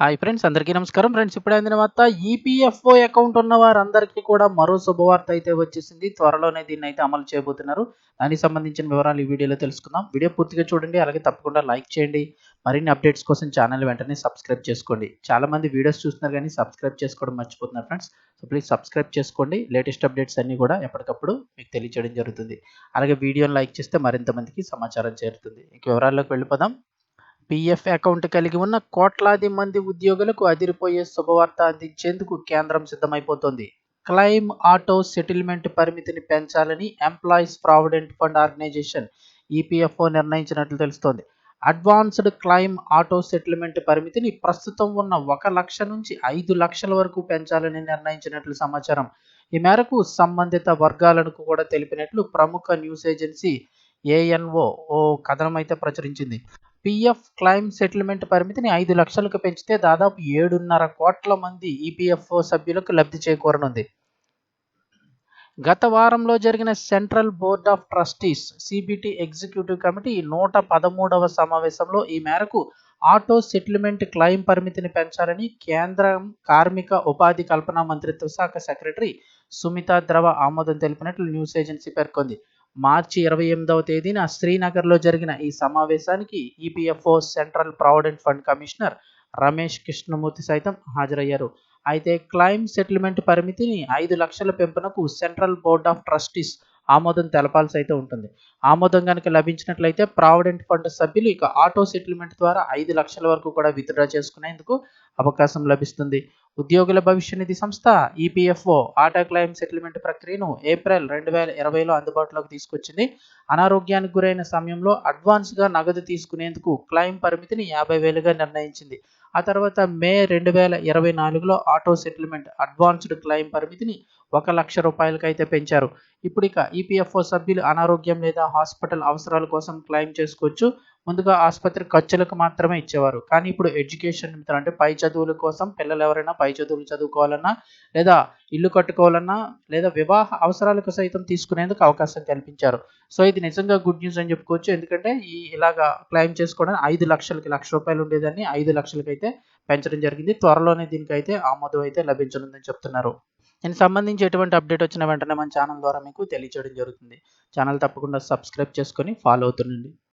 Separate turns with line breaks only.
Hi friends అందరికీ నమస్కారం. Friends ఇప్పుడే అందిన వార్త ఈపీఎఫ్ఓ అకౌంట్ ఉన్న వారందరికీ కూడా మరో శుభవార్త అయితే వచ్చేసింది. త్వరలోనే దీన్ని అయితే అమలు చేయబోతున్నారు. దానికి సంబంధించిన వివరాలు ఈ వీడియోలో తెలుసుకుందాం. వీడియో పూర్తిగా చూడండి అలాగే తప్పకుండా లైక్ చేయండి. మరిన్ని అప్డేట్స్ కోసం ఛానల్ వెంటనే సబ్స్క్రైబ్ చేసుకోండి. చాలా మంది వీడియోస్ చూస్తున్నారు కానీ సబ్స్క్రైబ్ చేసుకోవడం మర్చిపోతున్నారు ఫ్రెండ్స్. సో ప్లీజ్ సబ్స్క్రైబ్ చేసుకోండి. లేటెస్ట్ అప్డేట్స్ అన్ని కూడా ఎప్పటికప్పుడు మీకు తెలియజేయడం జరుగుతుంది. అలాగే వీడియోని లైక్ చేస్తే మరింత మందికి సమాచారం చేరుతుంది. ఇంక వివరాల్లోకి వెళ్ళిపోదాం. పీఎఫ్ అకౌంట్ కలిగి ఉన్న కోట్లాది మంది ఉద్యోగులకు అదిరిపోయే శుభవార్త అందించేందుకు కేంద్రం సిద్ధమైపోతోంది. క్లైమ్ ఆటో సెటిల్మెంట్ పరిమితిని పెంచాలని employees provident fund organisation EPFO నిర్ణయించినట్లు తెలుస్తోంది. అడ్వాన్స్డ్ క్లైమ్ ఆటో సెటిల్మెంట్ పరిమితిని ప్రస్తుతం ఉన్న ఒక లక్ష నుంచి ఐదు లక్షల వరకు పెంచాలని నిర్ణయించినట్లు సమాచారం. ఈ మేరకు సంబంధిత వర్గాలను కూడా తెలిపినట్లు ప్రముఖ న్యూస్ ఏజెన్సీ ఏఎన్ఓ ఓ కథనం అయితే ప్రచురించింది. పిఎఫ్ క్లైమ్ సెటిల్మెంట్ పరిమితిని ఐదు లక్షలకు పెంచితే దాదాపు ఏడున్నర కోట్ల మంది ఈపీఎఫ్ఓ సభ్యులకు లబ్ధి చేకూరనుంది. గత వారంలో జరిగిన central board of trustees CBT executive committee నూట పదమూడవ సమావేశంలో ఈ మేరకు ఆటో సెటిల్మెంట్ క్లైమ్ పరిమితిని పెంచాలని కేంద్ర కార్మిక ఉపాధి కల్పన మంత్రిత్వ శాఖ సెక్రటరీ సుమితా ద్రవ ఆమోదం తెలిపినట్లు న్యూస్ ఏజెన్సీ పేర్కొంది. మార్చి ఇరవై ఎనిమిదవ తేదీన శ్రీనగర్లో జరిగిన ఈ సమావేశానికి EPFO central provident fund commissioner Ramesh Krishnamurthy సైతం హాజరయ్యారు. అయితే క్లైమ్ సెటిల్మెంట్ పరిమితిని ఐదు లక్షల పెంపునకు సెంట్రల్ బోర్డ్ ఆఫ్ ట్రస్టీస్ ఆమోదం తెలపాల్సి అయితే ఉంటుంది. ఆమోదం కనుక లభించినట్లయితే ప్రావిడెంట్ ఫండ్ సభ్యులు ఇక ఆటో సెటిల్మెంట్ ద్వారా ఐదు లక్షల వరకు కూడా విత్డ్రా చేసుకునేందుకు అవకాశం లభిస్తుంది. ఉద్యోగుల భవిష్య నిధి సంస్థ ఈపీఎఫ్ఓ ఆటో క్లైమ్ సెటిల్మెంట్ ప్రక్రియను ఏప్రిల్ రెండు వేల ఇరవైలో అందుబాటులోకి తీసుకొచ్చింది. అనారోగ్యానికి గురైన సమయంలో అడ్వాన్స్గా నగదు తీసుకునేందుకు క్లైమ్ పరిమితిని యాభై వేలుగా నిర్ణయించింది. ఆ తర్వాత మే రెండు వేల ఇరవై నాలుగులో ఆటో సెటిల్మెంట్ అడ్వాన్స్డ్ క్లైమ్ పరిమితిని ఒక లక్ష రూపాయలకైతే అయితే పెంచారు. ఇప్పుడు ఇక ఈపీఎఫ్ఓ సభ్యులు అనారోగ్యం లేదా హాస్పిటల్ అవసరాల కోసం క్లెయిమ్ చేసుకోవచ్చు. ముందుగా ఆసుపత్రి ఖర్చులకు మాత్రమే ఇచ్చేవారు. కానీ ఇప్పుడు ఎడ్యుకేషన్ నిమిత్తం అంటే పై చదువుల కోసం పిల్లలు ఎవరైనా పై చదువులు చదువుకోవాలన్నా లేదా ఇల్లు కట్టుకోవాలన్నా లేదా వివాహ అవసరాలకు సైతం తీసుకునేందుకు అవకాశం కల్పించారు. సో ఇది నిజంగా గుడ్ న్యూస్ అని చెప్పుకోవచ్చు. ఎందుకంటే ఈ ఇలాగా క్లెయిమ్ చేసుకోవడానికి ఐదు లక్షలకి లక్ష రూపాయలు ఉండేదాన్ని ఐదు లక్షలకైతే పెంచడం జరిగింది. త్వరలోనే దీనికైతే ఆమోదం అయితే లభించనుందని చెప్తున్నారు. దీనికి సంబంధించి ఎటువంటి అప్డేట్ వచ్చిన వెంటనే మన ఛానల్ ద్వారా మీకు తెలియచేయడం జరుగుతుంది. ఛానల్ తప్పకుండా సబ్స్క్రైబ్ చేసుకొని ఫాలో అవుతుండండి.